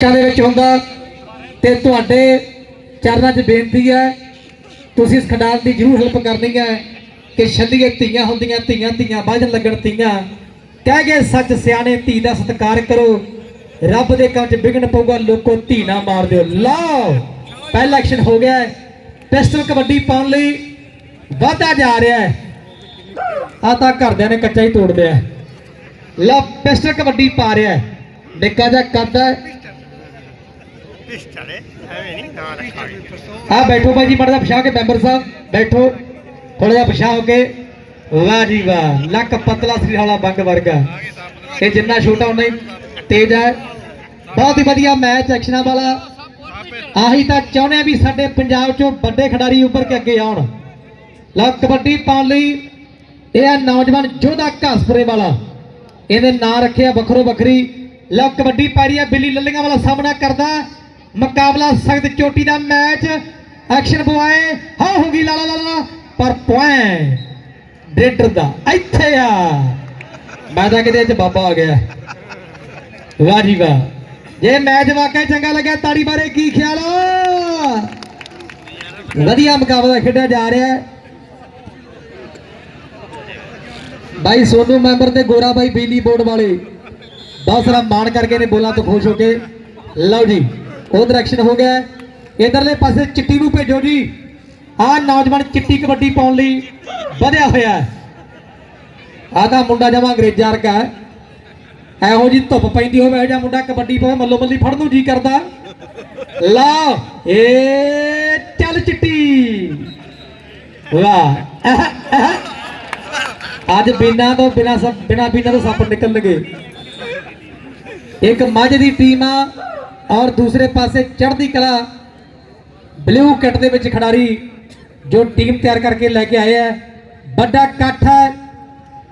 ਕਾ ਦੇ ਵਿੱਚ ਹੁੰਦਾ। ਤੇ ਤੁਹਾਡੇ ਚਰਨਾਂ 'ਚ ਬੇਨਤੀ ਹੈ, ਤੁਸੀਂ ਇਸ ਖੰਡਾਰ ਦੀ ਜ਼ਰੂਰ ਹੈਲਪ ਕਰਨੀ ਹੈ ਕਿ ਛੱਲੀਏ ਧੀਆਂ ਹੁੰਦੀਆਂ, ਧੀਆਂ ਧੀਆਂ ਬਾਝਣ ਲੱਗਣ ਧੀਆਂ ਕਹਿ ਗਏ ਸੱਚ ਸਿਆਣੇ ਧੀ ਦਾ ਸਤਿਕਾਰ ਕਰੋ। ਰੱਬ ਦੇ ਕੰਮ 'ਚ ਵਿਗਨ ਪਊਗਾ, ਲੋਕੋ ਧੀ ਨਾ ਮਾਰ ਦਿਓ। ਲਓ, ਪਹਿਲਾ ਐਕਸ਼ਨ ਹੋ ਗਿਆ ਪਿਸਟਲ ਕਬੱਡੀ ਪਾਉਣ ਲਈ ਵਾਧਾ ਜਾ ਰਿਹਾ ਹੈ। ਆ ਤਾਂ ਘਰਦਿਆਂ ਨੇ ਕੱਚਾ ਹੀ ਤੋੜ ਲਿਆ ਲਓ ਪਿਸਟਲ ਕਬੱਡੀ ਪਾ ਰਿਹਾ ਹੈ। ਨਿੱਕਾ ਜਿਹਾ ਕਰਦਾ ਪਿਸਟਲ ਹੈ ਐਵੇਂ ਨਹੀਂ ਨਾ ਰੱਖਾਂਗੇ ਆ ਬੈਠੋ ਭਾਈ ਜੀ ਮੜਾ ਜਿਹਾ ਪਛਾਹ ਕੇ ਮੈਂਬਰ ਸਾਹਿਬ ਬੈਠੋ। ਥੋੜਾ ਜਿਹਾ ਪਛਾਹ ਹੋ ਕੇ। ਵਾਹ ਜੀ ਵਾਹ ਲੱਕ ਪਤਲਾ ਸਰੀਰ ਵਾਲਾ ਬੰਗ ਵਰਗਾ। ਇਹ ਜਿੰਨਾ ਛੋਟਾ ਉਨਾ ਹੀ ਤੇਜ਼ ਹੈ। ਬਹੁਤ ਹੀ ਵਧੀਆ ਮੈਚ ਐਕਸ਼ਨਾਂ ਵਾਲਾ। ਆਹੀ ਤਾਂ ਚਾਹੁੰਦੇ ਆ ਵੀ ਸਾਡੇ ਪੰਜਾਬ ਚੋਂ ਵੱਡੇ ਖਿਡਾਰੀ ਉੱਪਰ ਕੇ ਅੱਗੇ ਆਉਣ। ਲਓ ਕਬੱਡੀ ਪਾਉਣ ਲਈ ਇਹ ਆ ਨੌਜਵਾਨ ਜੋਧਾ ਘਾਸਪੁਰੇ ਵਾਲਾ। ਇਹਦੇ ਨਾਂ ਰੱਖਿਆ ਵੱਖਰੋ ਵੱਖਰੀ। ਲਓ ਕਬੱਡੀ ਪਾ ਰਹੀ ਹੈ ਬਿੱਲੀ ਲੱਲੀਆਂ ਵਾਲਾ ਸਾਹਮਣਾ ਕਰਦਾ। ਮੁਕਾਬਲਾ ਸਖਤ ਚੋਟੀ ਦਾ ਮੈਚ ਐਕਸ਼ਨ ਬੁਆਏ ਹਾਂ ਹੋਗੀ ਲਾ ਲਾ ਪਰ ਪੁਆਇੰਟ ਡੇਟਰ ਦਾ, ਇੱਥੇ ਆ। ਮੈਂ ਤਾਂ ਕਿਤੇ ਚ ਬਾਬਾ ਆ ਗਿਆ। ਵਾਹ ਜੀ ਵਾਹ ਜੇ ਮੈਚ ਵਾਕਿਆ ਚੰਗਾ ਲੱਗਿਆ, ਤਾੜੀ ਬਾਰੇ ਕੀ ਖਿਆਲ ਆ? ਵਧੀਆ ਮੁਕਾਬਲਾ ਖੇਡਿਆ ਜਾ ਰਿਹਾ ਹੈ। ਬਾਈ ਸੋਨੂ ਮੈਂਬਰ ਤੇ ਗੋਰਾ ਬਾਈ ਬਿਜਲੀ ਬੋਰਡ ਵਾਲੇ। ਬਹੁਤ ਸਾਰਾ ਮਾਣ ਕਰਕੇ ਨੇ ਬੋਲਾਂ ਤੋਂ ਖੁਸ਼ ਹੋ ਕੇ। ਲਓ ਜੀ। ਉਹ ਡਾਇਰੈਕਸ਼ਨ ਹੋ ਗਿਆ। ਇਧਰਲੇ ਪਾਸੇ ਚਿੱਟੀ ਨੂੰ ਭੇਜੋ ਜੀ। ਆਹ ਨੌਜਵਾਨ ਚਿੱਟੀ ਕਬੱਡੀ ਪਾਉਣ ਲਈ ਵਧਿਆ ਹੋਇਆ ਹੈ। ਤਾਂ ਮੁੰਡਾ ਜਮਾ ਅੰਗਰੇਜ਼ਾਂ ਵਰਗਾ ਹੈ। ਇਹੋ ਜੀ ਧੁੱਪ ਪੈਂਦੀ ਹੋਵੇ, ਇਹੋ ਮੁੰਡਾ ਕਬੱਡੀ ਪਾਵੇ, ਮੱਲੋ ਮੱਲੀ ਫੜਨ ਨੂੰ ਜੀ ਕਰਦਾ। ਲਾ ਏ ਚੱਲ ਚਿੱਟੀ। ਵਾਹ ਅੱਜ ਬਿਨਾਂ ਤੋਂ ਬਿਨਾਂ ਸਭ, ਬਿਨਾਂ ਬਿਨਾਂ ਤੋਂ ਸੱਪ ਨਿਕਲਣਗੇ। ਇੱਕ ਮੱਝ ਦੀ ਟੀਮ ਆ। ਔਰ ਦੂਸਰੇ ਪਾਸੇ ਚੜ੍ਹਦੀ ਕਲਾ ਬਲੂ ਕਿੱਟ ਦੇ ਵਿੱਚ ਖਿਡਾਰੀ ਜੋ ਟੀਮ ਤਿਆਰ ਕਰਕੇ ਲੈ ਕੇ ਆਏ ਹੈ ਵੱਡਾ ਇਕੱਠ ਹੈ।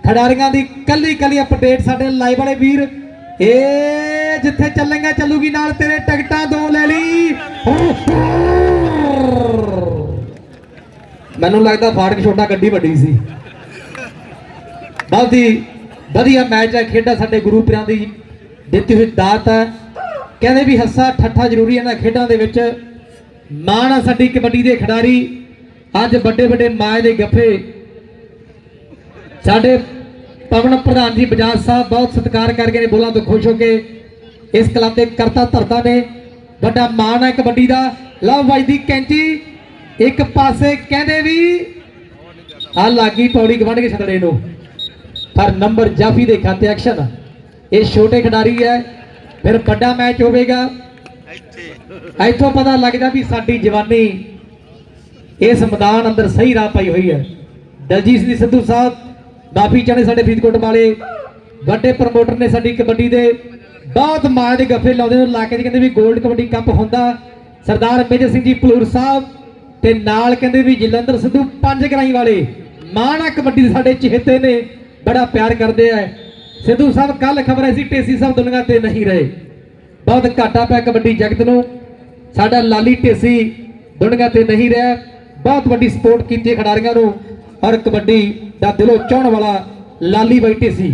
ਖਿਡਾਰੀਆਂ ਦੀ ਕੱਲੀ ਕੱਲੀ ਅਪਡੇਟ ਸਾਡੇ ਲਾਈਵ ਵਾਲੇ ਵੀਰ। ਇਹ ਜਿੱਥੇ ਚੱਲੇਗਾ, ਚੱਲੂਗੀ ਨਾਲ ਤੇਰੇ ਟਿਕਟਾਂ ਦੋ ਲੈ ਲਈ। ਮੈਨੂੰ ਲੱਗਦਾ ਫਾੜਕ ਛੋਟਾ ਗੱਡੀ ਵੱਡੀ ਸੀ। ਬਹੁਤ ਹੀ ਵਧੀਆ ਮੈਚ ਹੈ। ਖੇਡਾਂ ਸਾਡੇ ਗੁਰੂ ਪਿਆਰਾਂ ਦੀ ਦਿੱਤੀ ਹੋਈ ਦਾਤ ਹੈ। ਕਹਿੰਦੇ ਵੀ ਹੱਸਾ ਠੱਠਾ ਜ਼ਰੂਰੀ ਹੈ ਨਾ ਖੇਡਾਂ ਦੇ ਵਿੱਚ। ਮਾਣ ਆ ਸਾਡੀ ਕਬੱਡੀ ਦੇ ਖਿਡਾਰੀ। ਅੱਜ ਵੱਡੇ ਵੱਡੇ ਮਾਏ ਦੇ ਗੱਫੇ। ਸਾਡੇ ਪਵਨ ਪ੍ਰਧਾਨ ਜੀ ਬਜਾਜ ਸਾਹਿਬ ਬਹੁਤ ਸਤਿਕਾਰ ਕਰਕੇ ਨੇ, ਬੋਲਾਂ ਤੋਂ ਖੁਸ਼ ਹੋ ਕੇ। ਇਸ ਕਲੱਬ ਤੇ ਕਰਤਾ ਧਰਤਾ ਨੇ। ਵੱਡਾ ਮਾਣ ਹੈ ਕਬੱਡੀ ਦਾ। ਲਵ ਬਾਈ ਦੀ ਕੈਂਚੀ। ਇੱਕ ਪਾਸੇ ਕਹਿੰਦੇ ਵੀ ਆ ਲਾਗੀ ਪੌੜੀ ਗਵੰਡ ਕੇ ਛੱਡਣੇ ਨੂੰ। ਪਰ ਨੰਬਰ ਜਾਫੀ ਦੇ ਖਾਤੇ ਐਕਸ਼ਨ। ਇਹ ਛੋਟੇ ਖਿਡਾਰੀ ਹੈ। ਫਿਰ ਵੱਡਾ ਮੈਚ ਹੋਵੇਗਾ। ਇੱਥੇ। ਇੱਥੋਂ ਪਤਾ ਲੱਗਦਾ ਵੀ ਸਾਡੀ ਜਵਾਨੀ ਇਸ ਮੈਦਾਨ ਅੰਦਰ ਸਹੀ ਰਾਹ ਪਾਈ ਹੋਈ ਹੈ। ਦਲਜੀਤ ਸਿੰਘ ਸਿੱਧੂ ਸਾਹਿਬ ਮਾਫੀ ਚਾਹਣੇ ਸਾਡੇ ਫਰੀਦਕੋਟ ਵਾਲੇ ਵੱਡੇ ਪ੍ਰਮੋਟਰ ਨੇ ਸਾਡੀ ਕਬੱਡੀ ਦੇ ਬਹੁਤ ਮਾਣ ਦੇ ਗੱਫੇ ਲਾਉਂਦੇ ਨੇ ਇਲਾਕੇ 'ਚ ਕਹਿੰਦੇ ਵੀ 골ਡ ਕਬੱਡੀ ਕੱਪ ਹੁੰਦਾ। ਸਰਦਾਰ ਮੇਜਰ ਸਿੰਘ ਜੀ ਪਲੂਰ ਸਾਹਿਬ ਤੇ ਨਾਲ ਕਹਿੰਦੇ ਵੀ ਜਲੰਧਰ ਸਿੱਧੂ ਪੰਜ ਗਰਾਈ ਵਾਲੇ ਮਾਣਾ ਕਬੱਡੀ ਦੇ ਸਾਡੇ ਚਿਹਤੇ ਨੇ ਬੜਾ ਪਿਆਰ ਕਰਦੇ ਆ। ਸਿੱਧੂ ਸਾਹਿਬ ਕੱਲ ਖਬਰ ਆਈ ਸੀ, ਟੇਸੀ ਸਾਹਿਬ ਦੁਨੀਆ ਤੇ ਨਹੀਂ ਰਹੇ। ਬਹੁਤ ਘਾਟਾ ਪਿਆ ਕਬੱਡੀ ਜਗਤ ਨੂੰ। ਸਾਡਾ ਲਾਲੀ ਢੇਸੀ ਦੁਨੀਆ ਤੇ ਨਹੀਂ ਰਿਹਾ। ਬਹੁਤ ਵੱਡੀ ਸਪੋਰਟ ਕੀਤੀ ਖਿਡਾਰੀਆਂ ਨੂੰ। ਔਰ ਕਬੱਡੀ ਦਾ ਦਿਲੋਂ ਚਾਹਣ ਵਾਲਾ ਲਾਲੀ ਬਾਈ ਢੇਸੀ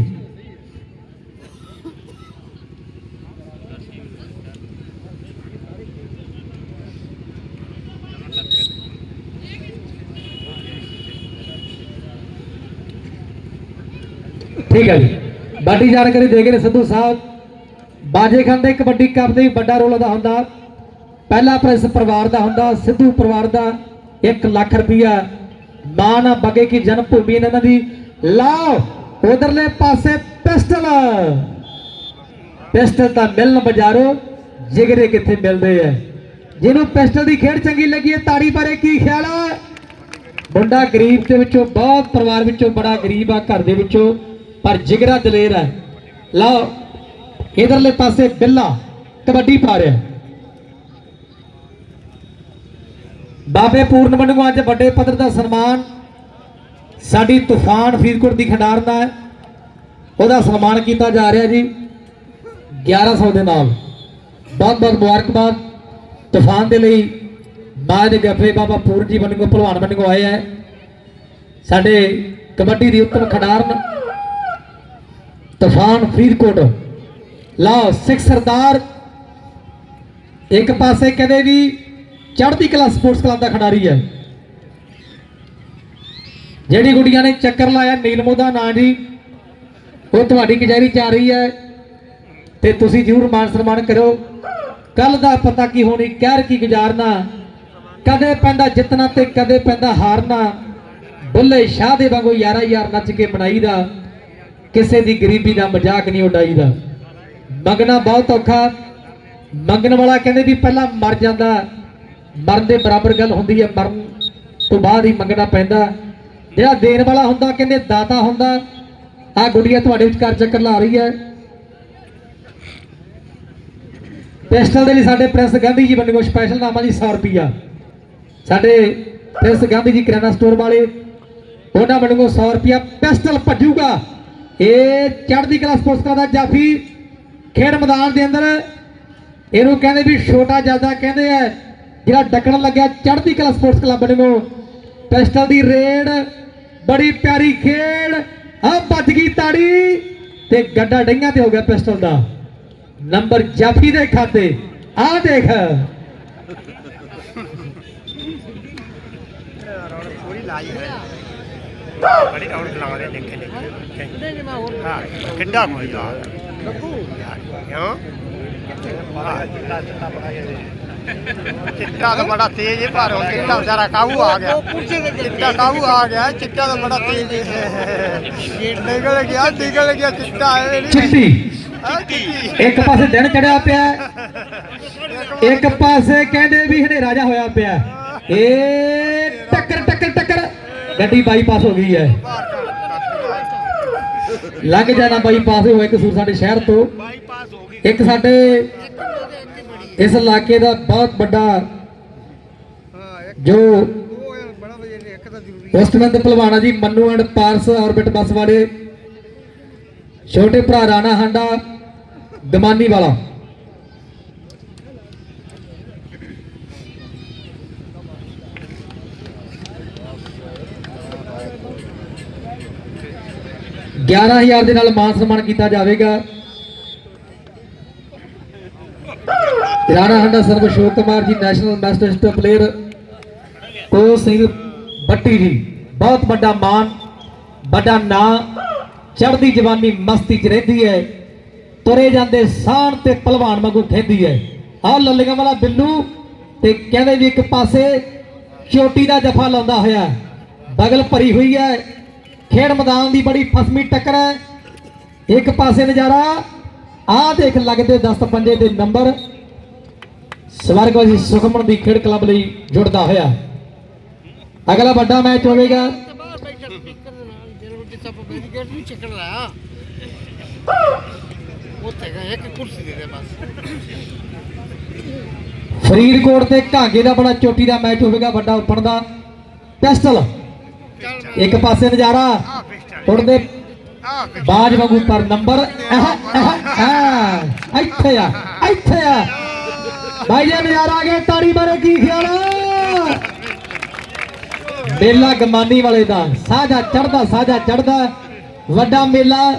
ਠੀਕ ਹੈ ਜੀ। ਵੱਡੀ ਜਾਣਕਾਰੀ ਦੇ ਗਏ ਨੇ ਸਿੱਧੂ ਸਾਹਿਬ। ਬਾਜੇ ਖਾਨ ਦੇ ਕਬੱਡੀ ਕੱਪ ਦੇ ਵੱਡਾ ਰੋਲ ਅਦਾ ਹੁੰਦਾ। ਪਹਿਲਾ ਪ੍ਰਾਈਜ਼ ਪਰਿਵਾਰ ਦਾ ਹੁੰਦਾ, ਸਿੱਧੂ ਪਰਿਵਾਰ ਦਾ 1 ਲੱਖ ਰੁਪਇਆ ਮਾਂ ਨਾ ਬਗੇ ਕੀ ਜਨਮ ਭੂਮੀ ਇਹਨਾਂ ਦੀ। ਲਾਓ, ਉਧਰਲੇ ਪਾਸੇ ਪਿਸਟਲ। ਪਿਸਟਲ ਤਾਂ ਮਿਲਣ ਬਜ਼ਾਰੋ ਜਿਗਰੇ ਕਿੱਥੇ ਮਿਲਦੇ ਆ। ਜਿਹਨੂੰ ਪਿਸਟਲ ਦੀ ਖੇਡ ਚੰਗੀ ਲੱਗੀ ਹੈ, ਤਾੜੀ ਬਾਰੇ ਕੀ ਖਿਆਲ ਆ? ਮੁੰਡਾ ਗਰੀਬ ਦੇ ਵਿੱਚੋਂ, ਬਹੁਤ ਪਰਿਵਾਰ ਵਿੱਚੋਂ, ਬੜਾ ਗਰੀਬ ਆ, ਘਰ ਦੇ ਵਿੱਚੋਂ। ਪਰ ਜਿਗਰਾ ਦਲੇਰ ਹੈ। ਲਓ, ਇਧਰਲੇ ਪਾਸੇ ਬਿੱਲਾ ਕਬੱਡੀ ਪਾ ਰਿਹਾ। ਬਾਬੇ ਪੂਰਨ ਮੰਡੂ ਅੱਜ ਵੱਡੇ ਪੱਧਰ ਦਾ ਸਨਮਾਨ। ਸਾਡੀ ਤੂਫਾਨ ਫਰੀਦਕੋਟ ਦੀ ਖੰਡਾਰ ਦਾ ਹੈ। ਉਹਦਾ ਸਨਮਾਨ ਕੀਤਾ ਜਾ ਰਿਹਾ ਜੀ। 1100 ਦੇ ਨਾਲ। ਬਹੁਤ ਬਹੁਤ ਮੁਬਾਰਕਬਾਦ। ਤੂਫਾਨ ਦੇ ਲਈ ਬਾਅਦ ਦੇ ਗੱਫੇ ਬਾਬਾ ਪੂਰਨ ਜੀ ਮੰਨਗੋ ਭਲਵਾਨ ਮੰਨਗੋ ਆਏ ਹੈ। ਸਾਡੇ ਕਬੱਡੀ ਦੀ ਉੱਤਮ ਖਿਡਾਰਨ ਤੂਫਾਨ ਫਰੀਦਕੋਟ। ਲਓ, ਸਿੱਖ ਸਰਦਾਰ ਇੱਕ ਪਾਸੇ ਕਦੇ ਵੀ ਚੜ੍ਹਦੀ ਕਲਾ ਸਪੋਰਟਸ ਕਲੱਬ ਦਾ ਖਿਡਾਰੀ ਹੈ। ਜਿਹੜੀ ਗੁੱਡੀਆਂ ਨੇ ਚੱਕਰ ਲਾਇਆ ਨੀਲਮੋ ਦਾ ਨਾਂ ਜੀ, ਉਹ ਤੁਹਾਡੀ ਕਚਹਿਰੀ ਚ ਆ ਰਹੀ ਹੈ। ਤੇ ਤੁਸੀਂ ਜ਼ਰੂਰ ਮਾਨ ਸਨਮਾਨ ਕਰੋ ਕੱਲ ਦਾ ਪਤਾ ਕੀ ਹੋਣੀ, ਕਹਿਰ ਕੀ ਗੁਜ਼ਾਰਨਾ, ਕਦੇ ਪੈਂਦਾ ਜਿੱਤਣਾ ਤੇ ਕਦੇ ਪੈਂਦਾ ਹਾਰਨਾ। ਬੁੱਲੇ ਸ਼ਾਹ ਦੇ ਵਾਂਗੂ ਯਾਰਾ ਯਾਰ ਨੱਚ ਕੇ ਬਣਾਈਦਾ ਕਿਸੇ ਦੀ ਗਰੀਬੀ ਦਾ ਮਜ਼ਾਕ ਨਹੀਂ ਉਡਾਈਦਾ। ਮੰਗਣਾ ਬਹੁਤ ਔਖਾ। ਮੰਗਣ ਵਾਲਾ ਕਹਿੰਦੇ ਵੀ ਪਹਿਲਾਂ ਮਰ ਜਾਂਦਾ। ਮਰਨ ਦੇ ਬਰਾਬਰ ਗੱਲ ਹੁੰਦੀ ਹੈ। ਮਰਨ ਤੋਂ ਬਾਅਦ ਹੀ ਮੰਗਣਾ ਪੈਂਦਾ। ਜਿਹੜਾ ਦੇਣ ਵਾਲਾ ਹੁੰਦਾ, ਕਹਿੰਦੇ ਦਾਤਾ ਹੁੰਦਾ ਆ ਗੁੜੀਆ ਤੁਹਾਡੇ ਵਿਚਕਾਰ ਚੱਕਰ ਲਾ ਰਹੀ ਹੈ। ਪਿਸਟਲ ਦੇ ਲਈ ਸਾਡੇ ਪ੍ਰਿੰਸ ਗਾਂਧੀ ਜੀ ਵੱਲੋਂ ਸਪੈਸ਼ਲ ਨਾਮਾ ਜੀ 100 ਰੁਪਿਆ ਸਾਡੇ ਪ੍ਰਿੰਸ ਗਾਂਧੀ ਜੀ ਕਿਰਾਣਾ ਸਟੋਰ ਵਾਲੇ, ਉਹਨਾਂ ਵੱਲੋਂ 100 ਰੁਪਿਆ ਪਿਸਟਲ ਭੱਜੂਗਾ। ਇਹ ਚੜ੍ਹਦੀ ਕਲਾ ਸਪੋਰਟਸ ਕਲੱਬ ਦਾ ਜਾਫੀ ਖੇਡ ਮੈਦਾਨ ਦੇ ਅੰਦਰ ਇਹਨੂੰ ਕਹਿੰਦੇ ਵੀ ਛੋਟਾ ਜ਼ਿਆਦਾ ਕਹਿੰਦੇ ਆ, ਜਿਹੜਾ ਡੱਕਣ ਲੱਗਿਆ ਚੜ੍ਹਦੀ ਕਲਾ ਸਪੋਰਟਸ ਕਲੱਬ ਵੱਲੋਂ ਪਿਸਟਲ ਦੀ ਰੇਡ, ਬੜੀ ਪਿਆਰੀ ਖੇਡ ਆ ਵੱਜ ਗਈ ਤਾੜੀ ਤੇ ਗੱਡਾ ਡਈਆਂ ਤੇ ਹੋ ਗਿਆ ਪਿਸਟਲ ਦਾ। ਨੰਬਰ ਜਾਫੀ ਦੇ ਖਾਤੇ ਆ ਦੇਖ। ਪੂਰੀ ਲਾਈ ਹੈ ਚਿੱਟਾ ਤਾਂ ਬੜਾ ਤੇਜ਼ ਹੈ ਪਰ ਉਹ ਚਿੱਟਾ ਵਿਚਾਰਾ ਕਾਬੂ ਆ ਗਿਆ। ਚਿੱਟਾ ਕਾਬੂ ਆ ਗਿਆ ਚਿੱਟਾ ਤਾਂ ਬੜਾ ਤੇਜ਼ ਹੈ। ਨਿਕਲ ਗਿਆ ਨਿਕਲ ਗਿਆ ਚਿੱਟਾ ਚਿੱਟੀ। ਇੱਕ ਪਾਸੇ ਦਿਨ ਚੜਿਆ ਪਿਆ ਇੱਕ ਪਾਸੇ ਕਹਿੰਦੇ ਵੀ ਹਨੇਰਾ ਜਾ ਹੋਇਆ ਪਿਆ ਏ ਟੱਕਰ ਟੱਕਰ ਟੱਕਰ। ਗੱਡੀ ਬਾਈਪਾਸ ਹੋ ਗਈ ਹੈ। ਲੰਘ ਜਾਣਾ ਬਾਈਪਾਸ ਹੋਇਆ ਕਸੂਰ ਸਾਡੇ ਸ਼ਹਿਰ ਤੋਂ। ਇੱਕ ਸਾਡੇ ਇਸ ਇਲਾਕੇ ਦਾ ਬਹੁਤ ਵੱਡਾ ਜੋ ਬੜਾ ਪਹਿਲਵਾਨਾ ਜੀ, ਮੰਨੂ ਐਂਡ ਪਾਰਸ ਆਰਬਿਟ ਬੱਸ ਵਾਲੇ। ਛੋਟੇ ਭਰਾ ਰਾਣਾ ਹਾਂਡਾ, ਦਮਾਨੀ ਵਾਲਾ। ਗਿਆਰਾਂ ਹਜ਼ਾਰ ਦੇ ਨਾਲ ਮਾਨ ਸਨਮਾਨ ਕੀਤਾ ਜਾਵੇਗਾ। ਰਾਣਾ ਹਾਂਡਾ ਸਰਵ Ashok Kumar ji national master player ਕੋ ਸਿੰਘ ਬੱਟੀ ਜੀ। ਬਹੁਤ ਵੱਡਾ ਮਾਨ ਵੱਡਾ ਨਾਂ, ਚੜ੍ਹਦੀ ਜਵਾਨੀ ਮਸਤੀ ਚ ਰਹਿੰਦੀ ਹੈ। ਤੁਰੇ ਜਾਂਦੇ ਸਾਣ ਤੇ ਪਹਿਲਵਾਨ ਵਾਂਗੂ ਖੇਦੀ ਹੈ। ਆਹ ਲੱਲੀਆਂ ਵਾਲਾ ਬਿੱਲੂ ਤੇ ਕਹਿੰਦੇ ਵੀ ਇੱਕ ਪਾਸੇ ਚੋਟੀ ਦਾ ਜਫਾ ਲਾਉਂਦਾ ਹੋਇਆ। ਬਗਲ ਭਰੀ ਹੋਈ ਹੈ। ਖੇਡ ਮੈਦਾਨ ਦੀ ਬੜੀ ਫਸਮੀ ਟੱਕਰ ਹੈ। ਇੱਕ ਪਾਸੇ ਨਜ਼ਾਰਾ, ਆਹ ਦੇਖ ਲੱਗਦੇ ਦਸਤ ਪੰਜੇ ਦੇ ਨੰਬਰ। ਸਵਰਗਵਾਸੀ ਸੁਖਮਨ ਦੀ ਖੇਡ ਕਲੱਬ ਲਈ ਜੁੜਦਾ ਹੋਇਆ। ਅਗਲਾ ਵੱਡਾ ਮੈਚ ਹੋਵੇਗਾ। ਬਾਹਰ ਦੇ ਨਾਲ ਫਰੀਦਕੋਟ ਤੇ ਘਾਗੇ ਦਾ ਬੜਾ ਚੋਟੀ ਦਾ ਮੈਚ ਹੋਵੇਗਾ, ਵੱਡਾ ਓਪਨ ਦਾ। ਪਿਸਟਲ ਇੱਕ ਪਾਸੇ ਨਜ਼ਾਰਾ ਉੜਦੇ ਬਾਜ ਵਾਂਗੂ, ਪਰ ਨੰਬਰ ਇੱਥੇ ਆ ਇੱਥੇ ਆ। ਭਾਈ ਜੀ, ਨਜ਼ਾਰਾ ਆ ਗਿਆ, ਤਾੜੀ ਮਾਰੋ ਕੀ ਖਿਆਲ? ਮੇਲਾ ਗਮਾਨੀ ਵਾਲੇ ਦਾ ਸਾਜਾ ਚੜਦਾ ਸਾਜਾ ਚੜਦਾ ਵੱਡਾ ਮੇਲਾ,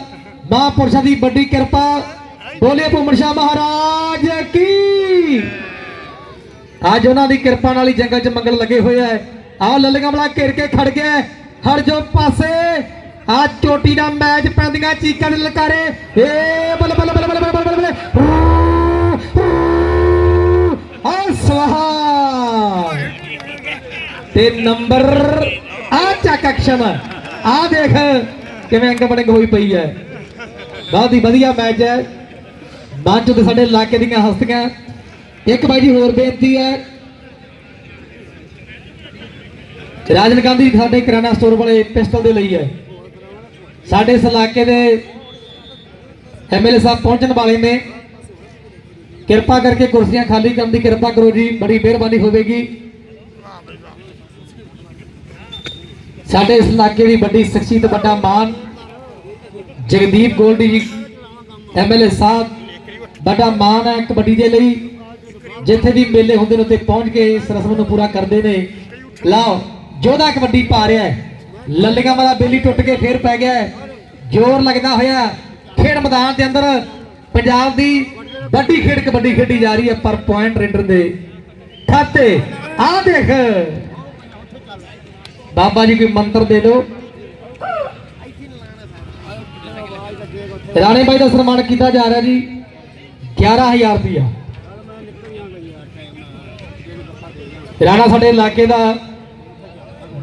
ਮਹਾਂਪੁਰਸ਼ਾਂ ਦੀ ਵੱਡੀ ਕਿਰਪਾ। ਬੋਲੇ ਭੂਮਣ ਸ਼ਾਹ ਮਹਾਰਾਜ ਕੀ? ਅੱਜ ਉਹਨਾਂ ਦੀ ਕਿਰਪਾ ਨਾਲ ਹੀ ਜੰਗਲ 'ਚ ਮੰਗਲ ਲੱਗੇ ਹੋਏ ਹੈ ਆਹ ਲੱਲੀਆਂ ਵਾਲਾ ਘੇਰ ਕੇ ਖੜ ਗਿਆ। ਹਰ ਜੋ ਪਾਸੇ ਆ ਚੋਟੀ ਦਾ ਮੈਚ ਪੈਂਦੀਆਂ ਚੀਕਾਂ ਦੇ ਲਕਾਰੇ ਏ, ਬੱਲ ਬੱਲ ਬੱਲ ਬੱਲ ਬੱਲ ਬੱਲ ਬੱਲ ਆ ਸਵਾਹਾ। ਤੇ ਨੰਬਰ, ਆ ਚੱਕ ਐਕਸ਼ਨ ਆ ਦੇਖ ਕਿਵੇਂ ਅੰਗ ਬੜਿੰਗ ਹੋਈ ਪਈ ਹੈ ਬਹੁਤ ਹੀ ਵਧੀਆ ਮੈਚ ਹੈ ਬਾਅਦ ਤੇ ਸਾਡੇ ਇਲਾਕੇ ਦੀਆਂ ਹਸਤੀਆਂ। ਇੱਕ ਬਾਈ ਜੀ ਹੋਰ ਬੇਨਤੀ ਹੈ ਰਾਜਨ ਗਾਂਧੀ ਸਾਡੇ ਕਿਰਾਣਾ ਸਟੋਰ ਵਾਲੇ ਪਿਸਟਲ ਦੇ ਲਈ ਹੈ। ਸਾਡੇ ਇਸ ਇਲਾਕੇ ਦੇ ਐਮਐਲਏ ਸਾਹਿਬ ਪਹੁੰਚਣ ਵਾਲੇ ਨੇ। ਕਿਰਪਾ ਕਰਕੇ ਕੁਰਸੀਆਂ ਖਾਲੀ ਕਰਨ ਦੀ ਕਿਰਪਾ ਕਰੋ ਜੀ, ਬੜੀ ਮਿਹਰਬਾਨੀ ਹੋਵੇਗੀ। ਸਾਡੇ ਇਸ ਇਲਾਕੇ ਦੀ ਵੱਡੀ ਸ਼ਖਸੀਅਤ, ਵੱਡਾ ਮਾਨ ਜਗਦੀਪ ਗੋਲਡੀ ਜੀ ਐਮਐਲਏ ਸਾਹਿਬ, ਵੱਡਾ ਮਾਨ ਹੈ ਕਬੱਡੀ ਦੇ ਲਈ। ਜਿੱਥੇ ਵੀ ਮੇਲੇ ਹੁੰਦੇ ਨੇ, ਉੱਥੇ ਪਹੁੰਚ ਕੇ ਇਸ ਰਸਮ ਨੂੰ ਪੂਰਾ ਕਰਦੇ ਨੇ। ਲਓ ਜੋਧਾ ਕਬੱਡੀ ਪਾ ਰਿਹਾ ਹੈ। ਲੱਲੀਆਂ ਵਾਲਾ ਬੇਲੀ ਟੁੱਟ ਕੇ ਫੇਰ ਪੈ ਗਿਆ ਹੈ। ਜ਼ੋਰ ਲੱਗਦਾ ਹੋਇਆ ਖੇਡ ਮੈਦਾਨ ਦੇ ਅੰਦਰ ਪੰਜਾਬ ਦੀ ਵੱਡੀ ਖੇਡ ਕਬੱਡੀ ਖੇਡੀ ਜਾ ਰਹੀ ਹੈ, ਪਰ ਪੁਆਇੰਟ ਰੇਡਰ ਦੇ ਖਾਤੇ। ਆ ਦੇਖ। ਬਾਬਾ ਜੀ ਕੋਈ ਮੰਤਰ ਦੇ ਦਿਓ। ਰਾਣੇ ਬਾਈ ਦਾ ਸਨਮਾਨ ਕੀਤਾ ਜਾ ਰਿਹਾ ਜੀ 11000 ਰੁਪਇਆ। ਰਾਣਾ ਸਾਡੇ ਇਲਾਕੇ ਦਾ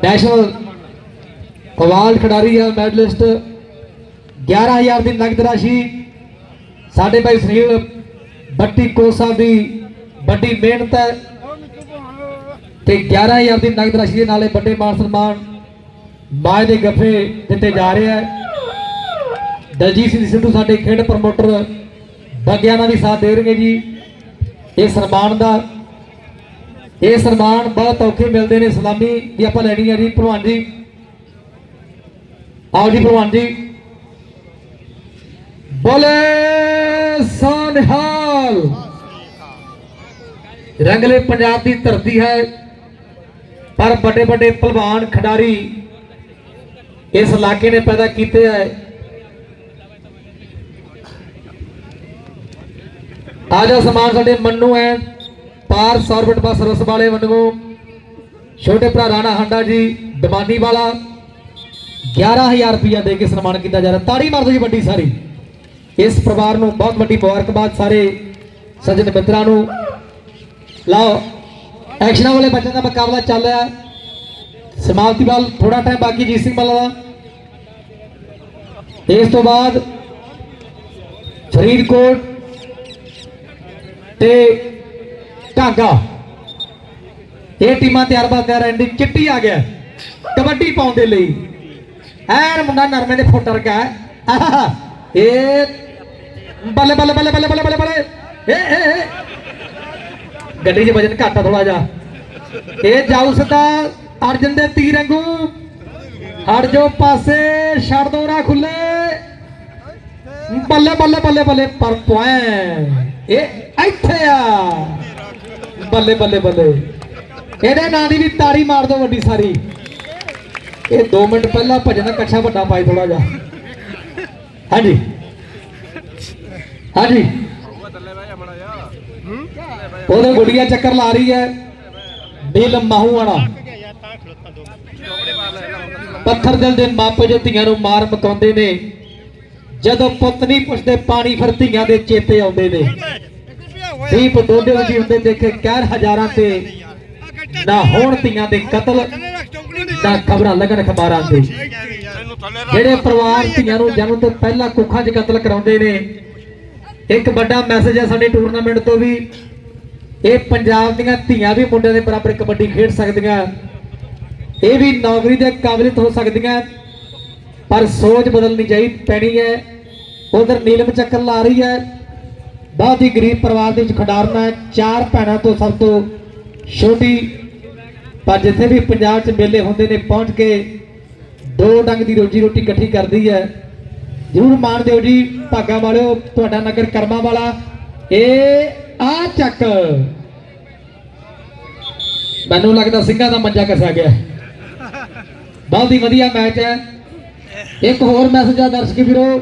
ਨੈਸ਼ਨਲ ਅਵਾਰਡ ਖਿਡਾਰੀ ਆ ਮੈਡਲਿਸਟ 11000 ਦੀ ਨਗਦ ਰਾਸ਼ੀ ਸਾਡੇ ਭਾਈ ਸੁਨੀਲ ਬੱਟੀ ਕੋਸਾ ਦੀ ਵੱਡੀ ਮਿਹਨਤ ਹੈ ਤੇ 11000 ਦੀ ਨਗਦ ਰਾਸ਼ੀ ਦੇ ਨਾਲੇ ਵੱਡੇ ਮਾਨ ਸਨਮਾਨ ਬਾਏ ਦੇ ਗੱਫੇ ਦਿੱਤੇ ਜਾ ਰਹੇ ਹੈ। ਦਲਜੀਤ ਸਿੰਘ ਸਿੱਧੂ ਸਾਡੇ ਖੇਡ ਪ੍ਰਮੋਟਰ ਬੱਗਿਆਨਾ ਵੀ ਸਾਥ ਦੇ ਰਹੇ ਜੀ। ਇਹ ਸਨਮਾਨ ਦਾ ਇਹ ਸਨਮਾਨ ਬਹੁਤ ਔਖੇ ਮਿਲਦੇ ਨੇ ਸਲਾਮੀ ਵੀ ਆਪਾਂ ਲੈਣੀ ਹੈ ਜੀ, ਭਲਵਾਨ ਜੀ। ਆਓ ਜੀ ਭਲਵਾਨ ਜੀ। ਬੋਲੇ ਸੋਨਹਾਲ। ਰੰਗਲੇ ਪੰਜਾਬ ਦੀ ਧਰਤੀ ਹੈ, ਪਰ ਵੱਡੇ ਵੱਡੇ ਭਲਵਾਨ ਖਿਡਾਰੀ ਇਸ ਇਲਾਕੇ ਨੇ ਪੈਦਾ ਕੀਤੇ ਹੈ। ਆਜਾ ਸਮਾਨ ਸਾਡੇ ਮੰਨੂ ਹੈ। ਪਾਰ ਸੌਰਬਟ ਬਸ ਰਸ ਵਾਲੇ ਵੰਡਵੋ। ਛੋਟੇ ਭਰਾ ਰਾਣਾ ਹਾਂਡਾ ਜੀ ਦਮਾਨੀ ਵਾਲਾ 11000 ਰੁਪਇਆ ਦੇ ਕੇ ਸਨਮਾਨ ਕੀਤਾ ਜਾ ਰਿਹਾ। ਤਾੜੀ ਮਾਰ ਦਿਓ ਜੀ ਵੱਡੀ ਸਾਰੀ। ਇਸ ਪਰਿਵਾਰ ਨੂੰ ਬਹੁਤ ਵੱਡੀ ਮੁਬਾਰਕਬਾਦ ਸਾਰੇ ਸੱਜਣ ਮਿੱਤਰਾਂ ਨੂੰ। ਲਓ, ਐਕਸ਼ਨਾਂ ਵਾਲੇ ਬੱਚਿਆਂ ਦਾ ਮੁਕਾਬਲਾ ਚੱਲ ਰਿਹਾ। ਸਮਾਪਤੀ ਵੱਲ ਥੋੜਾ ਟਾਈਮ ਬਾਕੀ, ਜੀਤ ਸਿੰਘ ਮੱਲਾ ਦਾ। ਇਸ ਤੋਂ ਬਾਅਦ ਫਰੀਦਕੋਟ ਤੇ ਢਾਂਗਾ। ਇਹ ਟੀਮਾਂ ਤਿਆਰਬਾ ਤਿਆਰ ਐਂਡੀ ਚਿੱਟੀ ਆ ਗਿਆ। ਕਬੱਡੀ ਪਾਉਣ ਦੇ ਲਈ। ਐਨ ਮੁੰਡਾ ਨਰਮੇ ਦੇ ਫੁੱਟ ਰਗਾ ਇਹ ਬੱਲੇ ਬੱਲੇ ਬੱਲੇ ਬੱਲੇ ਬੱਲੇ ਬੱਲੇ ਬੱਲੇ। ਏ ਏ ਗੱਡੀ 'ਚ ਵਜਨ ਘੱਟ ਆ ਥੋੜਾ ਜਾ ਇਹ ਜਾਊ ਸਦਾ ਅਰਜਨ ਦੇ ਤੀਰ ਵਾਂਗੂ। ਹਟ ਜੋ ਪਾਸੇ, ਛੱਡ ਦੋ ਰਾ ਖੁੱਲੇ ਬੱਲੇ ਬੱਲੇ ਬੱਲੇ ਬੱਲੇ, ਪਰ ਪੁਆਇੰਟ। ਇਹ ਇੱਥੇ ਆ। ਬੱਲੇ ਬੱਲੇ ਬੱਲੇ। ਇਹਦੇ ਨਾਂ ਦੀ ਵੀ ਤਾੜੀ ਮਾਰ ਦੋ ਵੱਡੀ ਸਾਰੀ। ਇਹ 2 ਮਿੰਟ ਪਹਿਲਾਂ ਭਜਨ ਕੱਛਾ ਵੱਡਾ ਪਾਈ ਥੋੜਾ ਜਿਹਾ। ਹਾਂਜੀ। ਹਾਂਜੀ। ਉਹਦੇ ਗੁੜੀਆ ਚੱਕਰ ਲਾ ਰਹੀ ਹੈ। ਬਿਲ ਮਾਹੂ ਪੱਥਰ ਦਿਲ ਦੇ ਮਾਪੇ ਜੋ ਧੀਆਂ ਨੂੰ ਮਾਰ ਮਕਾਉਂਦੇ ਨੇ। ਜਦੋਂ ਪੁੱਤ ਨਹੀਂ ਪੁੱਛਦੇ, ਪਾਣੀ ਫਿਰ ਧੀਆਂ ਦੇ ਚੇਤੇ ਆਉਂਦੇ ਨੇ। ਦੀਪ ਦੋਦੇ ਵਿੱਚ ਹੁੰਦੇ ਦੇਖੇ ਕਹਿਰ ਹਜ਼ਾਰਾਂ ਤੇ ਨਾ ਹੋਣ ਧੀਆਂ ਦੇ ਕਤਲ, ਨਾ ਖਬਰਾਂ ਲੱਗਣ ਅਖਬਾਰਾਂ ਤੇ ਜਿਹੜੇ ਪਰਿਵਾਰ ਧੀਆਂ ਨੂੰ ਜਨਮ ਤੋਂ ਪਹਿਲਾਂ ਕੁੱਖਾਂ 'ਚ ਕਤਲ ਕਰਾਉਂਦੇ ਨੇ, ਇੱਕ ਵੱਡਾ ਮੈਸੇਜ ਹੈ ਸਾਡੇ ਟੂਰਨਾਮੈਂਟ ਤੋਂ ਵੀ, ਇਹ ਪੰਜਾਬ ਦੀਆਂ ਧੀਆਂ ਵੀ ਮੁੰਡਿਆਂ ਦੇ ਬਰਾਬਰ ਕਬੱਡੀ ਖੇਡ ਸਕਦੀਆਂ, ਇਹ ਵੀ ਨੌਕਰੀ ਦੇ ਕਾਬਲਿਅਤ ਹੋ ਸਕਦੀਆਂ, ਪਰ ਸੋਚ ਬਦਲਣੀ ਚਾਹੀਦੀ ਪੈਣੀ ਹੈ। ਉਧਰ ਨੀਲਮ ਚੱਕਰ ਲਾ ਰਹੀ ਹੈ। ਬਹੁਤ ਹੀ ਗਰੀਬ ਪਰਿਵਾਰ ਦੇ ਵਿੱਚ ਖਿਡਾਰਨਾ ਹੈ। ਚਾਰ ਭੈਣਾਂ ਤੋਂ ਸਭ ਤੋਂ ਛੋਟੀ, ਪਰ ਜਿੱਥੇ ਵੀ ਪੰਜਾਬ 'ਚ ਮੇਲੇ ਹੁੰਦੇ ਨੇ, ਪਹੁੰਚ ਕੇ ਦੋ ਡੰਗ ਦੀ ਰੋਜੀ ਰੋਟੀ ਇਕੱਠੀ ਕਰਦੀ ਹੈ। ਜਰੂਰ ਮਾਣ ਦਿਓ ਜੀ, ਭਾਗਾ ਵਾਲਿਓ, ਤੁਹਾਡਾ ਨਗਰ ਕਰਮਾ ਵਾਲਾ। ਇਹ ਆ ਚੱਕ। ਮੈਨੂੰ ਲੱਗਦਾ ਸਿੰਘਾਂ ਦਾ ਮੰਜਾ ਕਸਿਆ ਗਿਆ। ਬਹੁਤ ਹੀ ਵਧੀਆ ਮੈਚ ਹੈ। ਇੱਕ ਹੋਰ ਮੈਸੇਜ ਆ ਦਰਸ਼ਕ ਵੀਰੋ।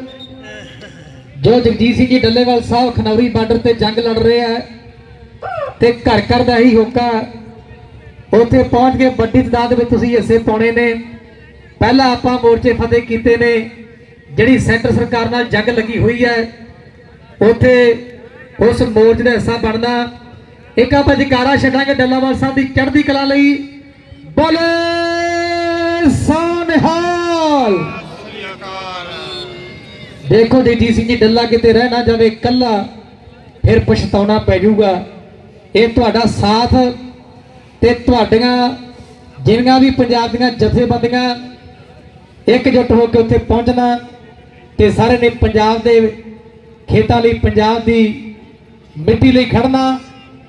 ਜੋ ਜਗਜੀਤ ਸਿੰਘ ਜੀ ਡੱਲੇਵਾਲ ਸਾਹਿਬ ਖਨੌਰੀ ਬਾਰਡਰ ਤੇ ਜੰਗ ਲੜ ਰਹੇ ਆ ਤੇ ਘਰ ਘਰ ਦਾ ਹੀ ਹੋਕਾ, ਉੱਥੇ ਪਹੁੰਚ ਕੇ ਵੱਡੀ ਤਾਦਾਦ ਵਿੱਚ ਤੁਸੀਂ ਹਿੱਸੇ ਪਾਉਣੇ ਨੇ। ਪਹਿਲਾਂ ਆਪਾਂ ਮੋਰਚੇ ਫਤਿਹ ਕੀਤੇ ਨੇ, ਜਿਹੜੀ ਸੈਂਟਰ ਸਰਕਾਰ ਨਾਲ ਜੰਗ ਲੱਗੀ ਹੋਈ ਹੈ, ਉੱਥੇ ਉਸ ਮੋਰਚੇ ਦਾ ਹਿੱਸਾ ਬਣਨਾ। ਇੱਕ ਆਪਾਂ ਜਕਾਰਾ ਛੱਡਾਂਗੇ ਡੱਲਾਵਾਲ ਸਾਹਿਬ ਦੀ ਚੜ੍ਹਦੀ ਕਲਾ ਲਈ। ਬੋਲੇ ਸੋਨਹਾਲ! ਦੇਖੋ ਜੀ ਜੀ ਸਿੰਘ ਜੀ, ਡੱਲਾ ਕਿਤੇ ਰਹਿ ਨਾ ਜਾਵੇ ਕੱਲਾ ਫਿਰ ਪਛਤਾਉਣਾ ਪੈ ਜਾਊਗਾ। ਇਹ ਤੁਹਾਡਾ ਸਾਥ ਤੇ ਤੁਹਾਡੀਆਂ ਜਿੰਨੀਆਂ ਵੀ ਪੰਜਾਬ ਦੀਆਂ ਜਥੇਬੰਦੀਆਂ ਇਕਜੁੱਟ ਹੋ ਕੇ ਉੱਥੇ ਪਹੁੰਚਣਾ ਤੇ ਸਾਰੇ ਨੇ ਪੰਜਾਬ ਦੇ ਖੇਤਾਂ ਲਈ, ਪੰਜਾਬ ਦੀ ਮਿੱਟੀ ਲਈ ਖੜਨਾ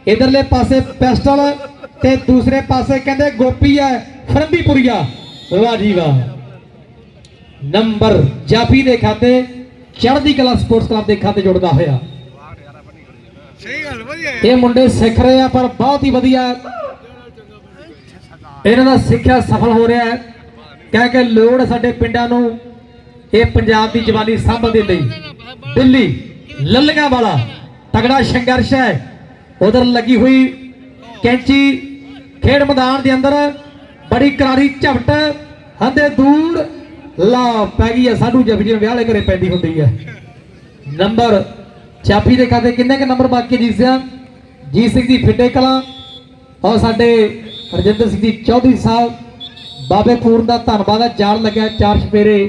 ਇਧਰਲੇ ਪਾਸੇ ਪਿਸਟਲ ਤੇ ਦੂਸਰੇ ਪਾਸੇ ਕਹਿੰਦੇ ਗੋਪੀ ਹੈ ਫਰੰਦੀਪੁਰੀਆ ਵਾਹ ਜੀ ਵਾਹ। ਨੰਬਰ ਜਾਫੀ ਦੇ ਖਾਤੇ ਚੜ੍ਹਦੀ ਕਲਾ ਸਪੋਰਟਸ ਕਲੱਬ ਦੇ ਖਾਤੇ ਜੁੜਦਾ ਹੋਇਆ। ਸਹੀ ਗੱਲ ਵਧੀਆ ਇਹ ਮੁੰਡੇ ਸਿੱਖ ਰਹੇ ਆ ਪਰ ਬਹੁਤ ਹੀ ਵਧੀਆ। ਇਹਨਾਂ ਦਾ ਸਿੱਖਿਆ ਸਫਲ ਹੋ ਰਿਹਾ ਹੈ। ਕਹਿ ਕੇ ਲੋੜ ਸਾਡੇ ਪਿੰਡਾਂ ਨੂੰ ਇਹ ਪੰਜਾਬ ਦੀ ਜਵਾਨੀ ਸੰਭਲ ਦੇ ਲਈ। ਦਿੱਲੀ ਲੱਲੀਆਂ ਵਾਲਾ ਤਗੜਾ ਸੰਘਰਸ਼ ਹੈ। ਉਧਰ ਲੱਗੀ ਹੋਈ ਕੈਂਚੀ ਖੇਡ ਮੈਦਾਨ ਦੇ ਅੰਦਰ ਬੜੀ ਕਰਾਰੀ ਝਪਟ ਹੰਦੇ ਦੂਰ। ਲਾ ਪੈ ਗਈ ਹੈ ਸਾਡੂ ਜਬ ਜਿਵੇਂ ਵਿਆਹ ਵਾਲੇ ਘਰੇ ਪੈਂਦੀ ਹੁੰਦੀ ਹੈ ਨੰਬਰ ਚਾਪੀ ਦੇ ਖਾਤੇ ਕਿੰਨੇ ਕ ਨੰਬਰ ਬਾਕੀ ਹੈ ਜੀ ਸਿਆ? ਜੀ ਸਿੰਘ ਦੀ ਫਿੱਟੇ ਕਲਾਂ। ਔਰ ਸਾਡੇ ਰਜਿੰਦਰ ਸਿੰਘ ਜੀ, ਚੌਧਰੀ ਸਾਹਿਬ, ਬਾਬੇ ਪੂਰਨ ਦਾ ਧੰਨਵਾਦ ਹੈ ਜਾਲ ਲੱਗਿਆ ਚਾਰ ਛਪੇਰੇ